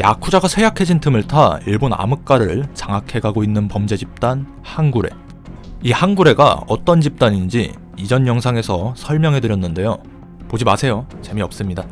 야쿠자가 쇠약해진 틈을 타 일본 암흑가를 장악해가고 있는 범죄 집단 한구레. 이 한구레가 어떤 집단인지 이전 영상에서 설명해드렸는데요. 보지 마세요. 재미없습니다.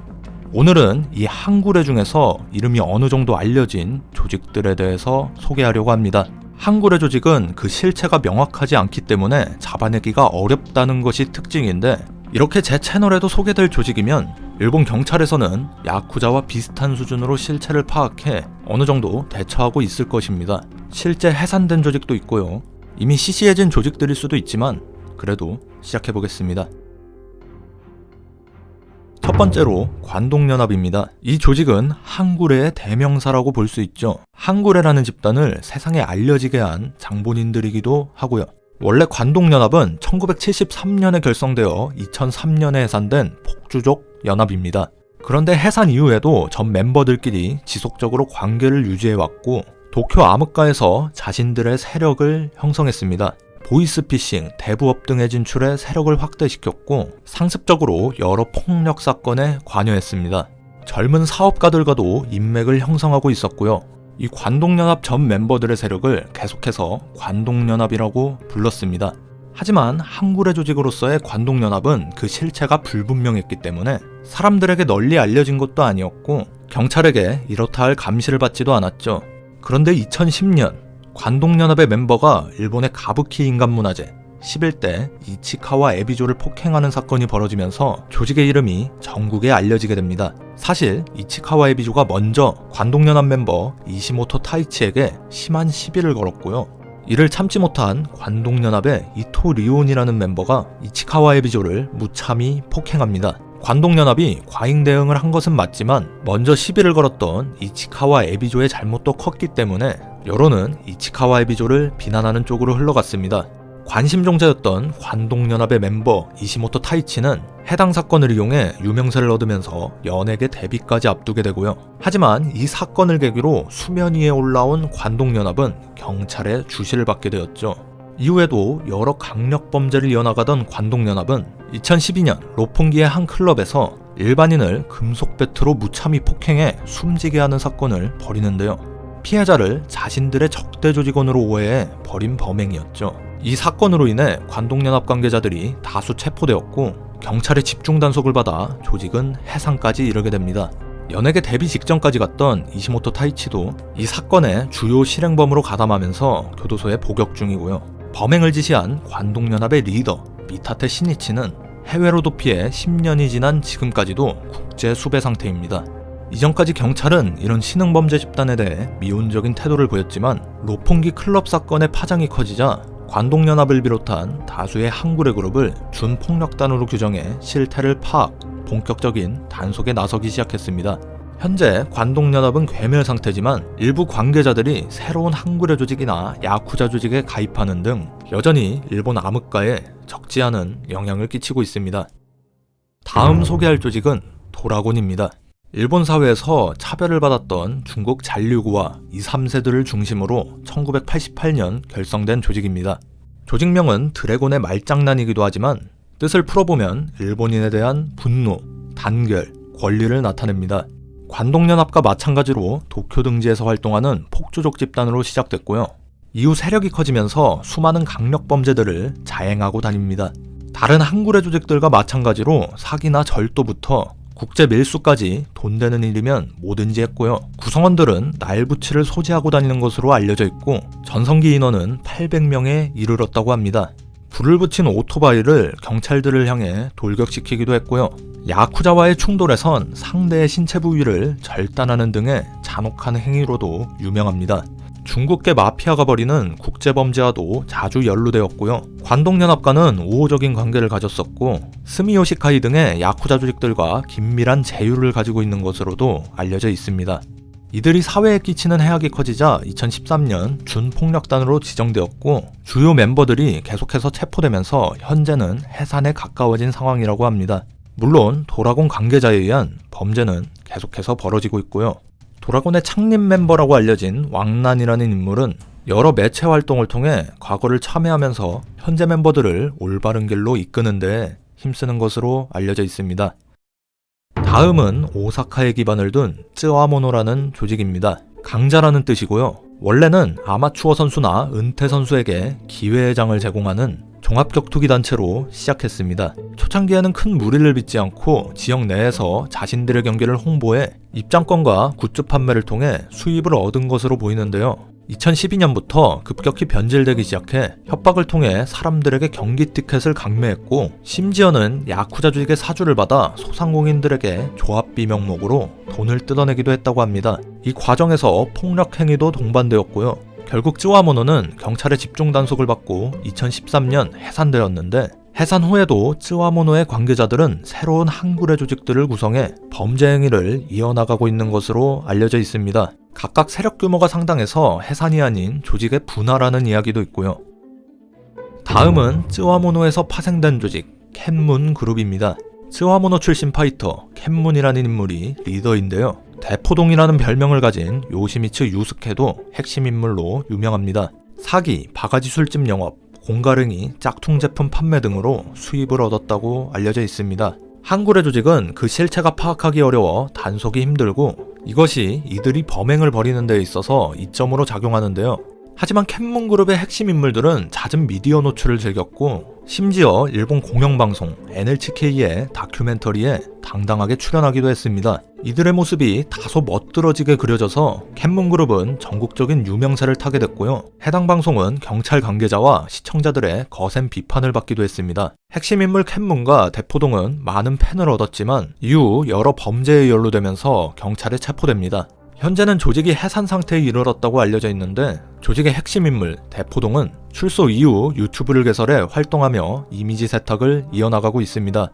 오늘은 이 한구레 중에서 이름이 어느 정도 알려진 조직들에 대해서 소개하려고 합니다. 한구레 조직은 그 실체가 명확하지 않기 때문에 잡아내기가 어렵다는 것이 특징인데 이렇게 제 채널에도 소개될 조직이면 일본 경찰에서는 야쿠자와 비슷한 수준으로 실체를 파악해 어느 정도 대처하고 있을 것입니다. 실제 해산된 조직도 있고요. 이미 시시해진 조직들일 수도 있지만 그래도 시작해 보겠습니다. 첫 번째로 관동연합입니다. 이 조직은 한구레의 대명사라고 볼 수 있죠. 한구레라는 집단을 세상에 알려지게 한 장본인들이기도 하고요. 원래 관동연합은 1973년에 결성되어 2003년에 해산된 폭주족 연합입니다. 그런데 해산 이후에도 전 멤버들끼리 지속적으로 관계를 유지해왔고 도쿄 암흑가에서 자신들의 세력을 형성했습니다. 보이스피싱, 대부업 등의 진출에 세력을 확대시켰고 상습적으로 여러 폭력 사건에 관여했습니다. 젊은 사업가들과도 인맥을 형성하고 있었고요. 이 관동연합 전 멤버들의 세력을 계속해서 관동연합이라고 불렀습니다. 하지만 한구레 조직으로서의 관동연합은 그 실체가 불분명했기 때문에 사람들에게 널리 알려진 것도 아니었고 경찰에게 이렇다 할 감시를 받지도 않았죠. 그런데 2010년 관동연합의 멤버가 일본의 가부키 인간문화재 11대 이치카와 에비조를 폭행하는 사건이 벌어지면서 조직의 이름이 전국에 알려지게 됩니다. 사실 이치카와 에비조가 먼저 관동연합 멤버 이시모토 타이치에게 심한 시비를 걸었고요. 이를 참지 못한 관동연합의 이토 리온이라는 멤버가 이치카와 에비조를 무참히 폭행합니다. 관동연합이 과잉 대응을 한 것은 맞지만 먼저 시비를 걸었던 이치카와 에비조의 잘못도 컸기 때문에 여론은 이치카와 에비조를 비난하는 쪽으로 흘러갔습니다. 관심종자였던 관동연합의 멤버 이시모토 타이치는 해당 사건을 이용해 유명세를 얻으면서 연예계 데뷔까지 앞두게 되고요. 하지만 이 사건을 계기로 수면 위에 올라온 관동연합은 경찰의 주시를 받게 되었죠. 이후에도 여러 강력 범죄를 이어나가던 관동연합은 2012년 로폰기의 한 클럽에서 일반인을 금속 배트로 무참히 폭행해 숨지게 하는 사건을 벌이는데요. 피해자를 자신들의 적대 조직원으로 오해해 벌인 범행이었죠. 이 사건으로 인해 관동연합 관계자들이 다수 체포되었고 경찰의 집중 단속을 받아 조직은 해산까지 이르게 됩니다. 연예계 데뷔 직전까지 갔던 이시모토 타이치도 이 사건의 주요 실행범으로 가담하면서 교도소에 복역 중이고요. 범행을 지시한 관동연합의 리더 미타테 신이치는 해외로 도피해 10년이 지난 지금까지도 국제 수배 상태입니다. 이전까지 경찰은 이런 신흥범죄 집단에 대해 미온적인 태도를 보였지만 로폰기 클럽 사건의 파장이 커지자 관동연합을 비롯한 다수의 한구레 그룹을 준폭력단으로 규정해 실태를 파악, 본격적인 단속에 나서기 시작했습니다. 현재 관동연합은 괴멸 상태지만 일부 관계자들이 새로운 한구레 조직이나 야쿠자 조직에 가입하는 등 여전히 일본 암흑가에 적지 않은 영향을 끼치고 있습니다. 다음 소개할 조직은 도라곤입니다. 일본 사회에서 차별을 받았던 중국 잔류구와 2, 3세들을 중심으로 1988년 결성된 조직입니다. 조직명은 드래곤의 말장난이기도 하지만 뜻을 풀어보면 일본인에 대한 분노, 단결, 권리를 나타냅니다. 관동연합과 마찬가지로 도쿄 등지에서 활동하는 폭주족 집단으로 시작됐고요. 이후 세력이 커지면서 수많은 강력 범죄들을 자행하고 다닙니다. 다른 한구레 조직들과 마찬가지로 사기나 절도부터 국제 밀수까지 돈 되는 일이면 뭐든지 했고요. 구성원들은 날부치를 소지하고 다니는 것으로 알려져 있고 전성기 인원은 800명에 이르렀다고 합니다. 불을 붙인 오토바이를 경찰들을 향해 돌격시키기도 했고요. 야쿠자와의 충돌에선 상대의 신체 부위를 절단하는 등의 잔혹한 행위로도 유명합니다. 중국계 마피아가 벌이는 국제범죄와도 자주 연루되었고요. 관동연합과는 우호적인 관계를 가졌었고 스미요시카이 등의 야쿠자 조직들과 긴밀한 제휴를 가지고 있는 것으로도 알려져 있습니다. 이들이 사회에 끼치는 해악이 커지자 2013년 준폭력단으로 지정되었고 주요 멤버들이 계속해서 체포되면서 현재는 해산에 가까워진 상황이라고 합니다. 물론 도라곤 관계자에 의한 범죄는 계속해서 벌어지고 있고요. 도라곤의 창립 멤버라고 알려진 왕란이라는 인물은 여러 매체 활동을 통해 과거를 참여하면서 현재 멤버들을 올바른 길로 이끄는 데 힘쓰는 것으로 알려져 있습니다. 다음은 오사카에 기반을 둔 쯔와모노라는 조직입니다. 강자라는 뜻이고요. 원래는 아마추어 선수나 은퇴 선수에게 기회장을 제공하는 종합격투기 단체로 시작했습니다. 초창기에는 큰 무리를 빚지 않고 지역 내에서 자신들의 경기를 홍보해 입장권과 굿즈 판매를 통해 수입을 얻은 것으로 보이는데요. 2012년부터 급격히 변질되기 시작해 협박을 통해 사람들에게 경기 티켓을 강매했고 심지어는 야쿠자 조직의 사주를 받아 소상공인들에게 조합비 명목으로 돈을 뜯어내기도 했다고 합니다. 이 과정에서 폭력 행위도 동반되었고요. 결국 쯔와모노는 경찰의 집중 단속을 받고 2013년 해산되었는데 해산 후에도 쯔와모노의 관계자들은 새로운 한구레 조직들을 구성해 범죄 행위를 이어나가고 있는 것으로 알려져 있습니다. 각각 세력 규모가 상당해서 해산이 아닌 조직의 분화라는 이야기도 있고요. 다음은 쯔와모노에서 파생된 조직 캔문 그룹입니다. 쯔와모노 출신 파이터 캔문이라는 인물이 리더인데요. 대포동이라는 별명을 가진 요시미츠 유스케도 핵심 인물로 유명합니다. 사기, 바가지 술집 영업, 공가릉이, 짝퉁 제품 판매 등으로 수입을 얻었다고 알려져 있습니다. 한구레 조직은 그 실체가 파악하기 어려워 단속이 힘들고 이것이 이들이 범행을 벌이는 데 있어서 이점으로 작용하는데요. 하지만 캔문 그룹의 핵심 인물들은 잦은 미디어 노출을 즐겼고 심지어 일본 공영방송 NHK의 다큐멘터리에 당당하게 출연하기도 했습니다. 이들의 모습이 다소 멋들어지게 그려져서 캔문그룹은 전국적인 유명세를 타게 됐고요. 해당 방송은 경찰 관계자와 시청자들의 거센 비판을 받기도 했습니다. 핵심 인물 캔문과 대포동은 많은 팬을 얻었지만 이후 여러 범죄에 연루되면서 경찰에 체포됩니다. 현재는 조직이 해산 상태에 이르렀다고 알려져 있는데 조직의 핵심 인물 대포동은 출소 이후 유튜브를 개설해 활동하며 이미지 세탁을 이어나가고 있습니다.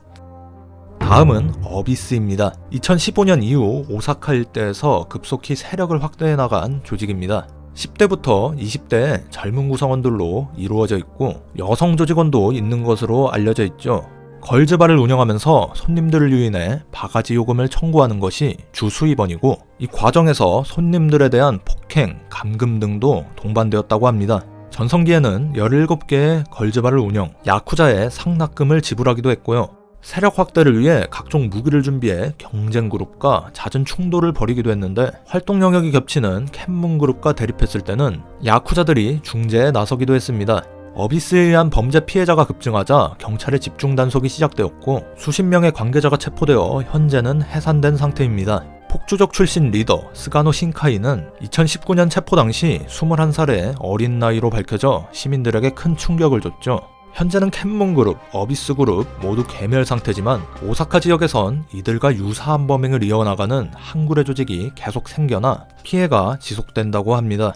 다음은 어비스입니다. 2015년 이후 오사카 일대에서 급속히 세력을 확대해 나간 조직입니다. 10대부터 20대의 젊은 구성원들로 이루어져 있고 여성 조직원도 있는 것으로 알려져 있죠. 걸즈바를 운영하면서 손님들을 유인해 바가지 요금을 청구하는 것이 주 수입원이고 이 과정에서 손님들에 대한 폭행, 감금 등도 동반되었다고 합니다. 전성기에는 17개의 걸즈바를 운영, 야쿠자에 상납금을 지불하기도 했고요. 세력 확대를 위해 각종 무기를 준비해 경쟁 그룹과 잦은 충돌을 벌이기도 했는데 활동 영역이 겹치는 캔문 그룹과 대립했을 때는 야쿠자들이 중재에 나서기도 했습니다. 어비스에 의한 범죄 피해자가 급증하자 경찰의 집중 단속이 시작되었고 수십 명의 관계자가 체포되어 현재는 해산된 상태입니다. 폭주족 출신 리더 스가노 신카이는 2019년 체포 당시 21살의 어린 나이로 밝혀져 시민들에게 큰 충격을 줬죠. 현재는 캔문 그룹, 어비스 그룹 모두 개멸 상태지만 오사카 지역에선 이들과 유사한 범행을 이어나가는 한구레 조직이 계속 생겨나 피해가 지속된다고 합니다.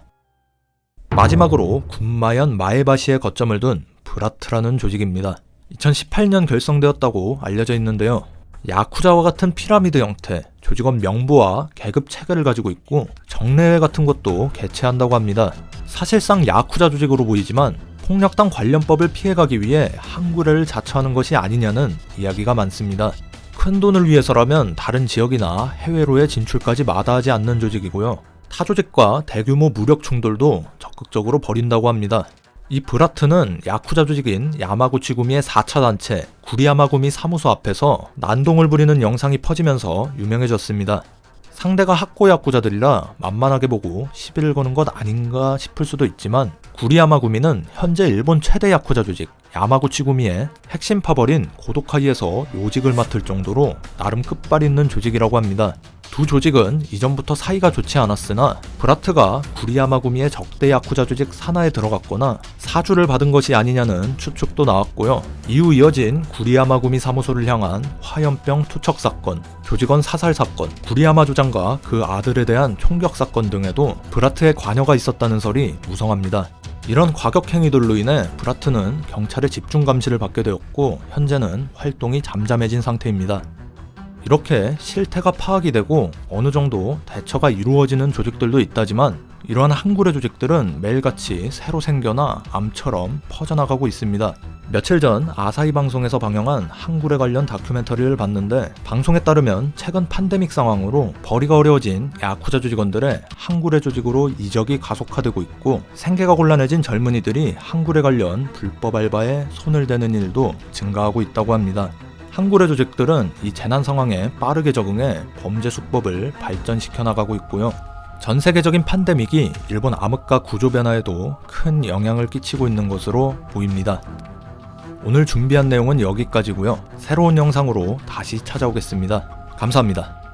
마지막으로 군마현 마에바시에 거점을 둔 브라트라는 조직입니다. 2018년 결성되었다고 알려져 있는데요. 야쿠자와 같은 피라미드 형태, 조직원 명부와 계급 체계를 가지고 있고 정례회 같은 것도 개최한다고 합니다. 사실상 야쿠자 조직으로 보이지만 폭력당 관련법을 피해가기 위해 한구레를 자처하는 것이 아니냐는 이야기가 많습니다. 큰 돈을 위해서라면 다른 지역이나 해외로의 진출까지 마다하지 않는 조직이고요. 타 조직과 대규모 무력 충돌도 적극적으로 벌인다고 합니다. 이 브라트는 야쿠자 조직인 야마구치구미의 4차 단체 구리야마구미 사무소 앞에서 난동을 부리는 영상이 퍼지면서 유명해졌습니다. 상대가 학고 야쿠자들이라 만만하게 보고 시비를 거는 것 아닌가 싶을 수도 있지만 구리야마구미는 현재 일본 최대 야쿠자 조직 야마구치구미의 핵심 파벌인 고도카이에서 요직을 맡을 정도로 나름 끝발 있는 조직이라고 합니다. 두 조직은 이전부터 사이가 좋지 않았으나 브라트가 구리야마구미의 적대 야쿠자 조직 산하에 들어갔거나 사주를 받은 것이 아니냐는 추측도 나왔고요. 이후 이어진 구리야마구미 사무소를 향한 화염병 투척 사건, 조직원 사살 사건, 구리야마 조장과 그 아들에 대한 총격 사건 등에도 브라트의 관여가 있었다는 설이 무성합니다. 이런 과격 행위들로 인해 브라트는 경찰의 집중 감시를 받게 되었고 현재는 활동이 잠잠해진 상태입니다. 이렇게 실태가 파악이 되고 어느 정도 대처가 이루어지는 조직들도 있다지만 이러한 한구레 조직들은 매일같이 새로 생겨나 암처럼 퍼져나가고 있습니다. 며칠 전 아사히 방송에서 방영한 한구레 관련 다큐멘터리를 봤는데 방송에 따르면 최근 팬데믹 상황으로 벌이가 어려워진 야쿠자 조직원들의 한구레 조직으로 이적이 가속화되고 있고 생계가 곤란해진 젊은이들이 한구레 관련 불법 알바에 손을 대는 일도 증가하고 있다고 합니다. 한국의 조직들은 이 재난 상황에 빠르게 적응해 범죄 수법을 발전시켜 나가고 있고요. 전 세계적인 팬데믹이 일본 암흑가 구조 변화에도 큰 영향을 끼치고 있는 것으로 보입니다. 오늘 준비한 내용은 여기까지고요. 새로운 영상으로 다시 찾아오겠습니다. 감사합니다.